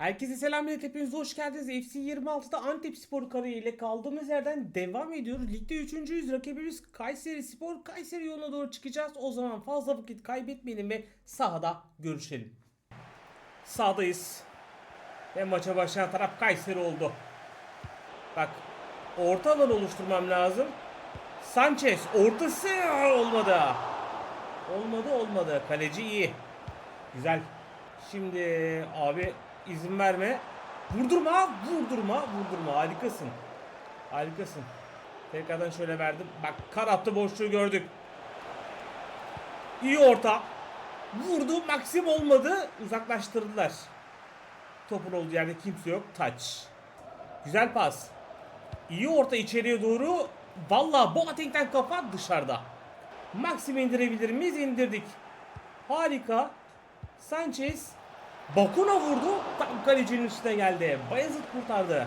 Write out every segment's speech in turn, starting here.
Herkese selam millet hepiniz hoş geldiniz. FC 26'da Antep Spor kariyeriyle kaldığımız yerden devam ediyoruz. Ligde 3.yüz rakibimiz Kayseri Spor. Kayseri yoluna doğru çıkacağız. O zaman fazla vakit kaybetmeyelim ve sahada görüşelim. Sahadayız. Ve maça başlayan taraf Kayseri oldu. Bak orta alan oluşturmam lazım. Sanchez ortası olmadı. Olmadı olmadı. Kaleci iyi. Güzel. Şimdi abi izin verme. Vurdurma, vurdurma, vurdurma. Harikasın. Harikasın. Tekrardan şöyle verdim. Bak kanatta boşluğu gördük. İyi orta. Vurdu. Maksim olmadı. Uzaklaştırdılar. Topun olduğu yerde kimse yok. Touch. Güzel pas. İyi orta içeriye doğru. Valla Boateng'den kafa dışarıda. Maxim indirebilir miyiz? İndirdik. Harika. Sanchez Bakuna vurdu. Tam kalecinin üstüne geldi. Bayezid kurtardı.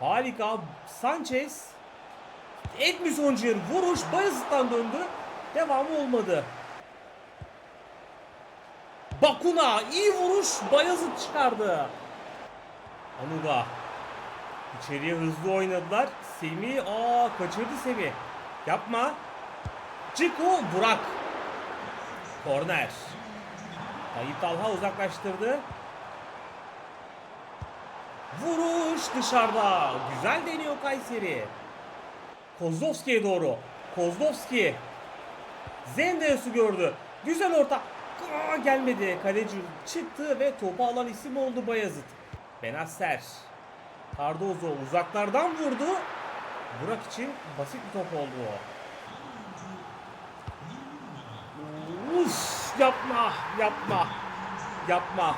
Harika. Sanchez Edmison Cier vuruş Bayezid'den döndü. Devamı olmadı. Bakuna iyi vuruş Bayezid çıkardı. Anuga İçeriye hızlı oynadılar. Semih aa kaçırdı Semih. Yapma. Ciko Burak. Korner. Tayyip Talha uzaklaştırdı. Vuruş dışarıda. Güzel deniyor Kayseri. Kozlovski'ye doğru. Kozlovski. Zendeyas'ı gördü. Güzel orta. Aa, gelmedi. Kaleci çıktı ve topu alan isim oldu Bayazıt. Benasser. Cardozo uzaklardan vurdu. Burak için basit bir top oldu o. yapma, yapma, yapma.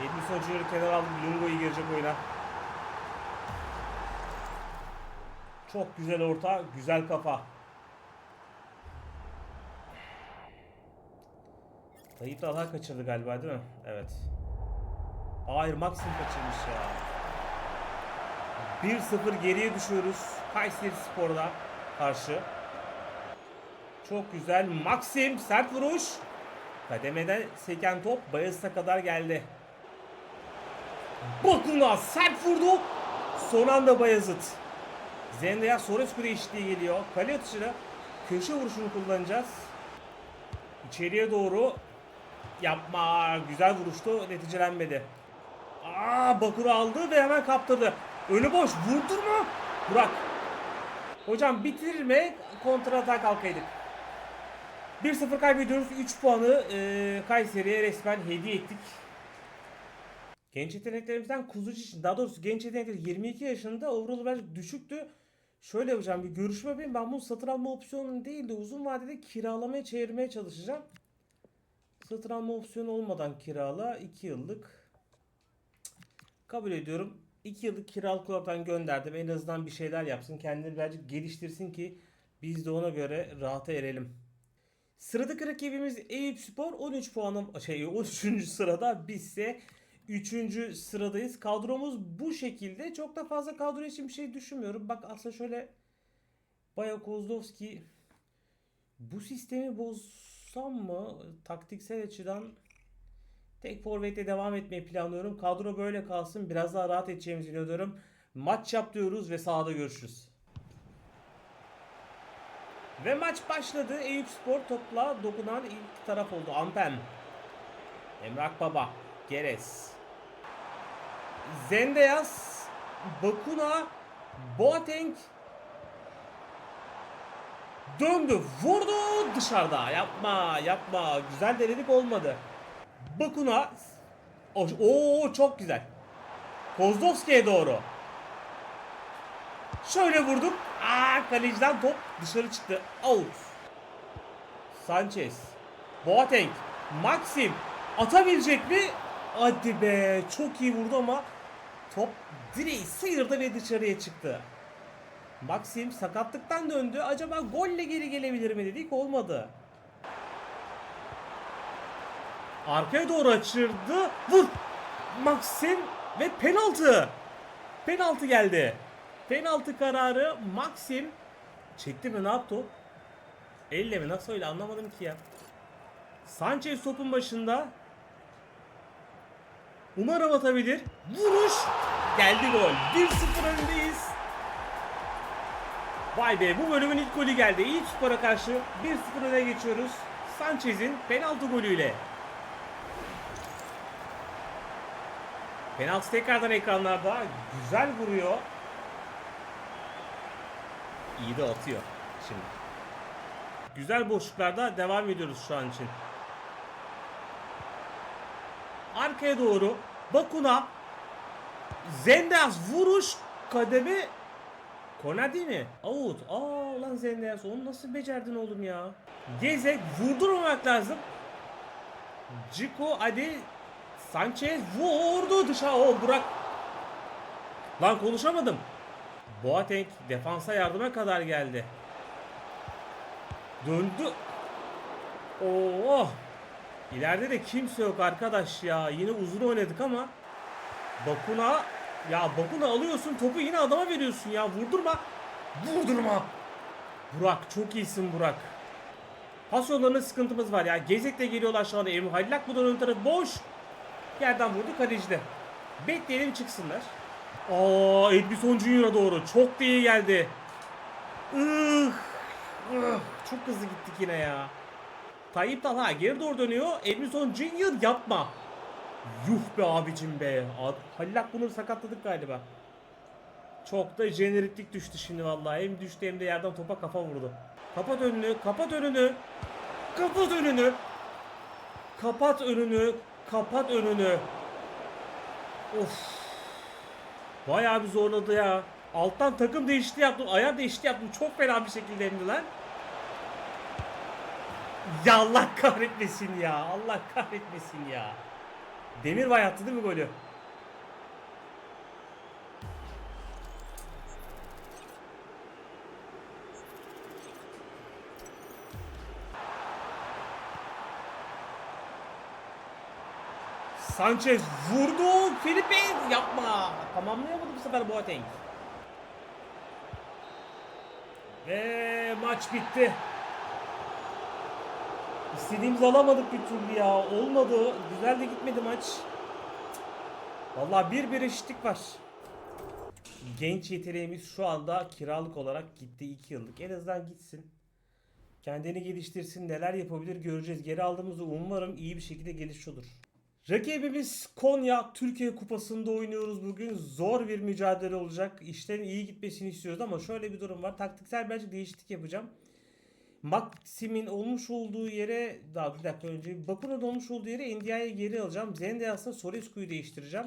Edmison Junior'ı kenara aldım. Lungo'yu girecek oyuna. Çok güzel orta, güzel kafa. Tayyip Talha kaçırdı galiba değil mi? Evet. Hayır Maxim kaçırmış ya. 1-0 geriye düşüyoruz. Kayseri Spor'da karşı. Çok güzel. Maxim sert vuruş. Kademeden seken top Bayezid'e kadar geldi. Bakuna sert vurdu. Son anda Bayezid. Zendaya Sorescu değişikliği geliyor. Kale atışıyla köşe vuruşunu kullanacağız. İçeriye doğru yapma. Güzel vuruştu. Neticelenmedi. Aa Bakura aldı ve hemen kaptırdı. Önü boş. Vurdurma. Burak. Hocam bitirir mi? Kontra atak kalkaydık. 1-0 kaybediyoruz. 3 puanı e, Kayseri'ye resmen hediye ettik. Genç yeteneklerimizden Kuzucu için daha doğrusu genç yetenekleri 22 yaşında overall birazcık düşüktü. Şöyle yapacağım bir görüşme yapayım. Ben bunu satın alma opsiyonu değil de uzun vadede kiralamaya çevirmeye çalışacağım. Satın alma opsiyonu olmadan kirala 2 yıllık. Kabul ediyorum. 2 yıllık kiralık olaraktan gönderdim. En azından bir şeyler yapsın. Kendini birazcık geliştirsin ki biz de ona göre rahata erelim. Sıradaki rakibimiz Eyüp Spor 13 puanı şey 13. sırada biz ise 3. sıradayız. Kadromuz bu şekilde. Çok da fazla kadro için bir şey düşünmüyorum. Bak aslında şöyle Baya Kozlovski bu sistemi bozsam mı taktiksel açıdan tek forvetle devam etmeyi planlıyorum. Kadro böyle kalsın. Biraz daha rahat edeceğimizi inanıyorum. Maç yap diyoruz ve sahada görüşürüz. Ve maç başladı. Eyüp Spor topla dokunan ilk taraf oldu. Ampem. Emrak Baba. Geres. Zendeyas. Bakuna. Boateng. Döndü. Vurdu. Dışarıda. Yapma. Yapma. Güzel denedik olmadı. Bakuna. Oo çok güzel. Kozlovski'ye doğru. Şöyle vurduk. Aa kaleciden top dışarı çıktı. Out. Sanchez. Boateng. Maxim. Atabilecek mi? Hadi be. Çok iyi vurdu ama top direği sıyırdı ve dışarıya çıktı. Maxim sakatlıktan döndü. Acaba golle geri gelebilir mi dedik. Olmadı. Arkaya doğru açırdı. Vur. Maxim ve penaltı. Penaltı geldi. Penaltı kararı Maxim çekti mi ne yaptı o? Elle mi nasıl öyle anlamadım ki ya. Sanchez topun başında. Umarım atabilir. Vuruş. Geldi gol. 1-0 öndeyiz. Vay be bu bölümün ilk golü geldi. İyi spora karşı 1-0 öne geçiyoruz. Sanchez'in penaltı golüyle. Penaltı tekrardan ekranlarda. Güzel vuruyor. İyi de atıyor şimdi. Güzel boşluklarda devam ediyoruz şu an için. Arkaya doğru Bakuna Zendas vuruş kademi Konadi mi? Out. Aa lan Zendas onu nasıl becerdin oğlum ya? Gezek vurdurmamak lazım. Ciku hadi Sanchez vurdu dışa o Burak. Lan konuşamadım. Boateng defansa yardıma kadar geldi. Döndü. Oo. İleride de kimse yok arkadaş ya. Yine uzun oynadık ama Bakuna ya Bakuna alıyorsun topu yine adama veriyorsun ya. Vurdurma. Vurdurma. Burak çok iyisin Burak. Pas yollarında sıkıntımız var ya. Gezek de geliyorlar şu anda. Emre Halilak buradan ön tarafı boş. Yerden vurdu kalecide. Bekleyelim çıksınlar. Aa Edison Junior'a doğru. Çok da iyi geldi. Ih, ih, çok hızlı gittik yine ya. Tayyip Talha geri doğru dönüyor. Edison Junior yapma. Yuh be abicim be. Halilak bunu sakatladık galiba. Çok da jeneriklik düştü şimdi vallahi. Hem düştü hem de yerden topa kafa vurdu. Kapat önünü, kapat önünü. Kapat önünü. Kapat önünü, kapat önünü. Of. Bayağı bir zorladı ya. Alttan takım değişti yaptım, ayar değişti yaptım. Çok fena bir şekilde de lan. Ya Allah kahretmesin ya. Allah kahretmesin ya. Demirbay attı değil mi golü? Sanchez vurdu. Felipe yapma. Tamamlayamadı bu sefer Boateng. Ve maç bitti. İstediğimizi alamadık bir türlü ya. Olmadı. Güzel de gitmedi maç. Vallahi bir bir eşitlik var. Genç yeteneğimiz şu anda kiralık olarak gitti 2 yıllık. En azından gitsin. Kendini geliştirsin. Neler yapabilir göreceğiz. Geri aldığımızda umarım iyi bir şekilde geliş olur. Rakibimiz Konya Türkiye Kupası'nda oynuyoruz bugün. Zor bir mücadele olacak. İşlerin iyi gitmesini istiyoruz ama şöyle bir durum var. Taktiksel belki değişiklik yapacağım. Maxim'in olmuş olduğu yere daha bir dakika önce Bakuna'nın olmuş olduğu yere Ndiaye'yi geri alacağım. Zendeas'la Sorescu'yu değiştireceğim.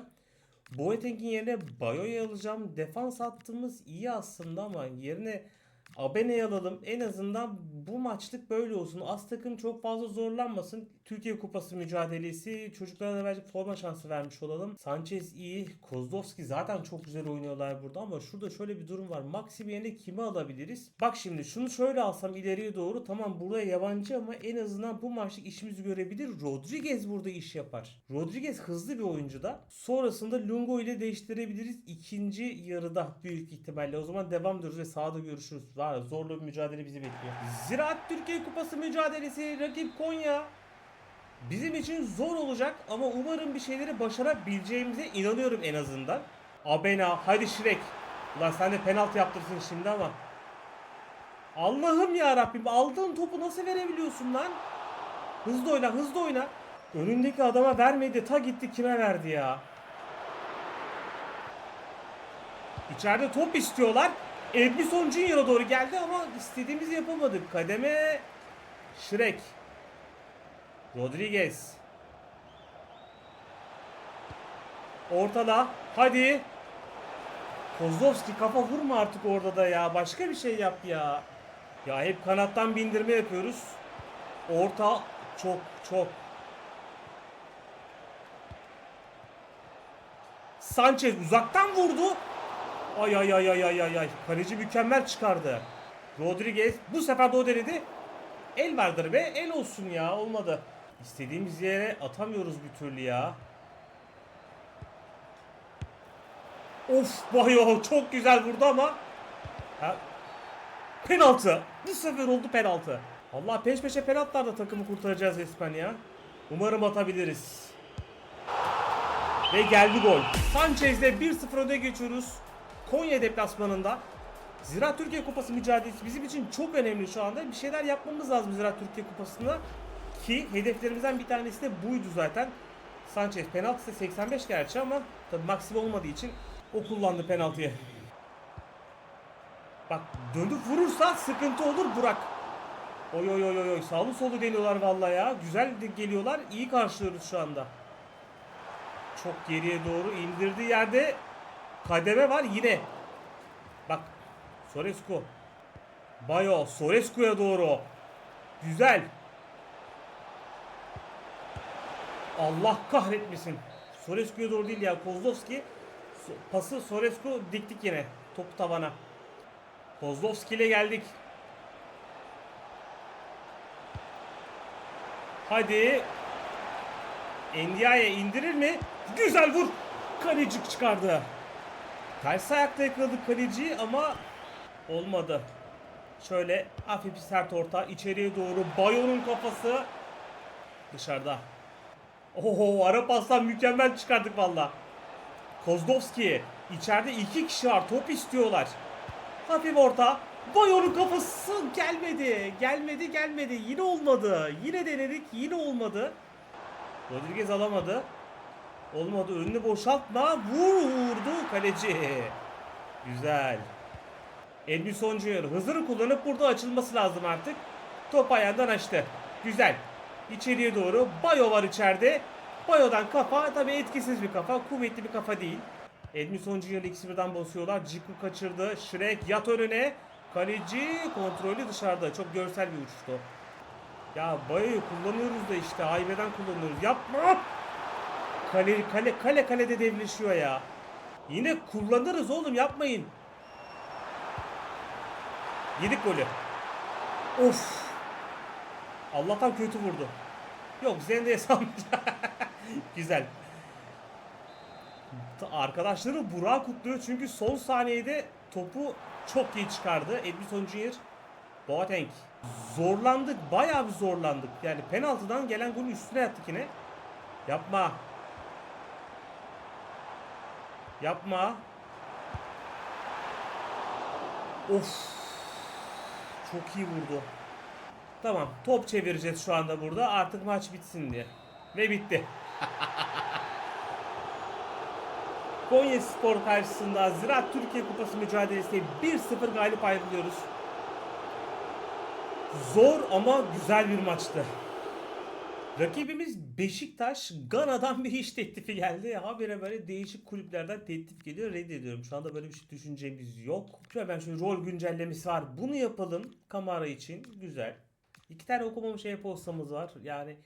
Boateng'in yerine Bayo'yu alacağım. Defans hattımız iyi aslında ama yerine Abene'yi alalım. En azından bu maçlık böyle olsun. Az takım çok fazla zorlanmasın. Türkiye Kupası mücadelesi. Çocuklara da belki forma şansı vermiş olalım. Sanchez iyi. Kozlovski zaten çok güzel oynuyorlar burada ama şurada şöyle bir durum var. Maxim yerine kimi alabiliriz? Bak şimdi şunu şöyle alsam ileriye doğru. Tamam buraya yabancı ama en azından bu maçlık işimizi görebilir. Rodriguez burada iş yapar. Rodriguez hızlı bir oyuncu da. Sonrasında Lungo ile değiştirebiliriz. ikinci yarıda büyük ihtimalle. O zaman devam ediyoruz ve sahada görüşürüz. Var zorlu bir mücadele bizi bekliyor. Ziraat Türkiye Kupası mücadelesi. Rakip Konya. Bizim için zor olacak ama umarım bir şeyleri başarabileceğimize inanıyorum en azından. Abena, hadi Şirek. Ulan sen de penaltı yaptırsın şimdi ama. Allah'ım ya Rabbim aldığın topu nasıl verebiliyorsun lan? Hızlı oyna, hızlı oyna. Önündeki adama vermedi, ta gitti kime verdi ya? İçeride top istiyorlar. Edison Junior'a doğru geldi ama istediğimizi yapamadık. Kademe Şirek. Rodriguez. Ortada. Hadi. Kozlovski kafa vurma artık orada da ya. Başka bir şey yap ya. Ya hep kanattan bindirme yapıyoruz. Orta çok çok. Sanchez uzaktan vurdu. Ay ay ay ay ay ay ay. Kaleci mükemmel çıkardı. Rodriguez bu sefer de o denedi. El vardır be. El olsun ya. Olmadı. İstediğimiz yere atamıyoruz bir türlü ya. Of Bayo çok güzel vurdu ama. Ha. Penaltı. Bu sefer oldu penaltı. Allah peş peşe penaltılarda takımı kurtaracağız resmen ya. Umarım atabiliriz. Ve geldi gol. Sanchez'le 1-0 öne geçiyoruz. Konya deplasmanında. Ziraat Türkiye Kupası mücadelesi bizim için çok önemli şu anda. Bir şeyler yapmamız lazım Ziraat Türkiye Kupası'nda. Ki hedeflerimizden bir tanesi de buydu zaten. Sanchez penaltısı 85 gerçi ama tabii maksim olmadığı için o kullandı penaltıyı. Bak dönüp vurursa sıkıntı olur Burak. Oy oy oy oy sağlı solu deniyorlar vallahi ya. Güzel geliyorlar. İyi karşılıyoruz şu anda. Çok geriye doğru indirdiği yerde kademe var yine. Bak Sorescu. Bayo Sorescu'ya doğru. Güzel. Allah kahretmesin. Sorescu'ya doğru değil ya. Kozlovski pası Sorescu diktik yine. Topu tavana. Kozlovski ile geldik. Hadi. Endia'ya indirir mi? Güzel vur. Kaleci çıkardı. Ters ayakta yakaladık kaleciyi ama olmadı. Şöyle hafif bir sert orta içeriye doğru Bayo'nun kafası dışarıda. Oho ara pastan mükemmel çıkardık valla. Kozlovski içeride iki kişi var top istiyorlar. Hafif orta. Bayo'nun kafası gelmedi. Gelmedi gelmedi. Yine olmadı. Yine denedik. Yine olmadı. Rodriguez alamadı. Olmadı. Önünü boşaltma. Vur vurdu kaleci. Güzel. Edmilson Junior hızını kullanıp burada açılması lazım artık. Top ayağından açtı. Güzel. İçeriye doğru. Bayo var içeride. Bayo'dan kafa. Tabi etkisiz bir kafa. Kuvvetli bir kafa değil. Edmilson Junior ikisi birden basıyorlar. Ciku kaçırdı. Şirek yat önüne. Kaleci kontrolü dışarıda. Çok görsel bir uçuştu. Ya Bayo'yu kullanıyoruz da işte. Haybeden kullanıyoruz. Yapma. Kale kale kale kalede devleşiyor ya. Yine kullanırız oğlum yapmayın. Yedik golü. Of. Allah'tan kötü vurdu. Yok Zende'ye sanmış. Güzel. Arkadaşları Burak'ı kutluyor çünkü son saniyede topu çok iyi çıkardı. Edmilson Junior. Boateng. Zorlandık. Bayağı bir zorlandık. Yani penaltıdan gelen golün üstüne yattık yine. Yapma. Yapma. Of. Çok iyi vurdu. Tamam. Top çevireceğiz şu anda burada. Artık maç bitsin diye. Ve bitti. Konya Spor karşısında Ziraat Türkiye Kupası mücadelesi 1-0 galip ayrılıyoruz. Zor ama güzel bir maçtı. Rakibimiz Beşiktaş. Gana'dan bir iş teklifi geldi. Habire böyle değişik kulüplerden teklif geliyor. Reddediyorum. Şu anda böyle bir şey düşüncemiz yok. Şöyle ben şöyle rol güncellemesi var. Bunu yapalım. Kamera için. Güzel. İki tane okumamış e-postamız var. Yani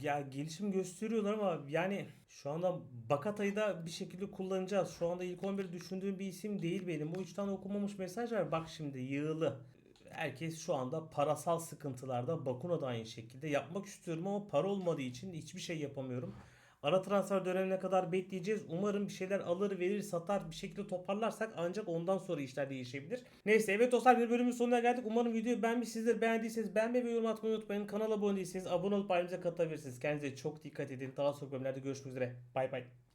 ya gelişim gösteriyorlar ama yani şu anda Bakata'yı da bir şekilde kullanacağız. Şu anda ilk 11 düşündüğüm bir isim değil benim. Bu üç tane okumamış mesaj var. Bak şimdi yığılı. Herkes şu anda parasal sıkıntılarda. Bakuna da aynı şekilde. Yapmak istiyorum ama para olmadığı için hiçbir şey yapamıyorum. Ara transfer dönemine kadar bekleyeceğiz. Umarım bir şeyler alır, verir, satar, bir şekilde toparlarsak ancak ondan sonra işler değişebilir. Neyse evet dostlar bir bölümün sonuna geldik. Umarım videoyu beğenmişsinizdir. Beğendiyseniz beğenmeyi ve yorum atmayı unutmayın. Kanala abone değilseniz abone olup ayrıca katılabilirsiniz. Kendinize çok dikkat edin. Daha sonra bölümlerde görüşmek üzere. Bay bay.